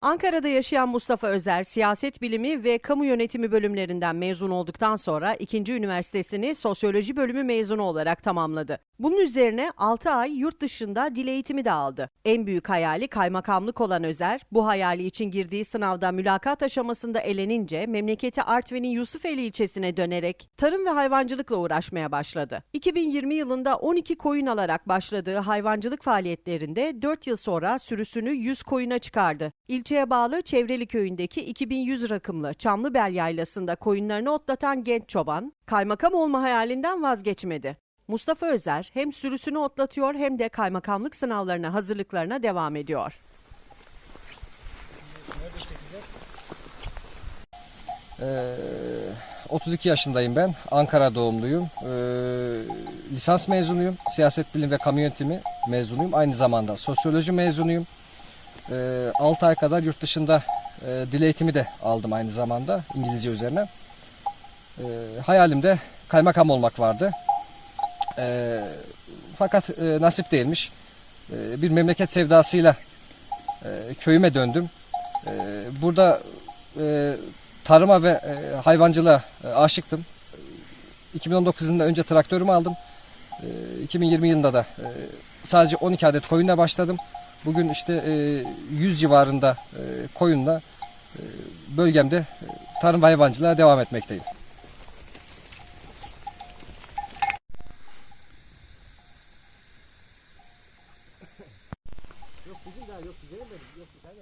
Ankara'da yaşayan Mustafa Özer, siyaset bilimi ve kamu yönetimi bölümlerinden mezun olduktan sonra ikinci üniversitesini sosyoloji bölümü mezunu olarak tamamladı. Bunun üzerine 6 ay yurt dışında dil eğitimi de aldı. En büyük hayali kaymakamlık olan Özer, bu hayali için girdiği sınavda mülakat aşamasında elenince memleketi Artvin'in Yusufeli ilçesine dönerek tarım ve hayvancılıkla uğraşmaya başladı. 2020 yılında 12 koyun alarak başladığı hayvancılık faaliyetlerinde 4 yıl sonra sürüsünü 100 koyuna çıkardı. İlçeye bağlı Çevreli köyündeki 2100 rakımlı Çamlıbel Yaylası'nda koyunlarını otlatan genç çoban, kaymakam olma hayalinden vazgeçmedi. Mustafa Özer hem sürüsünü otlatıyor hem de kaymakamlık sınavlarına hazırlıklarına devam ediyor. Ee, 32 yaşındayım ben. Ankara doğumluyum. Ee, lisans mezunuyum. Siyaset bilim ve kamu yönetimi mezunuyum. Aynı zamanda sosyoloji mezunuyum. Ee, 6 ay kadar yurt dışında e, dil eğitimi de aldım aynı zamanda İngilizce üzerine. Ee, hayalimde kaymakam olmak vardı. Ee, fakat e, nasip değilmiş. Ee, bir memleket sevdasıyla e, köyüme döndüm. Ee, burada e, tarıma ve e, hayvancılığa e, aşıktım. 2019 yılında önce traktörümü aldım. E, 2020 yılında da e, sadece 12 adet koyunla başladım. Bugün işte e, 100 civarında e, koyunla e, bölgemde tarım ve hayvancılığa devam etmekteyim. Yok bizim daha yok güzelim benim. Yok bir tane.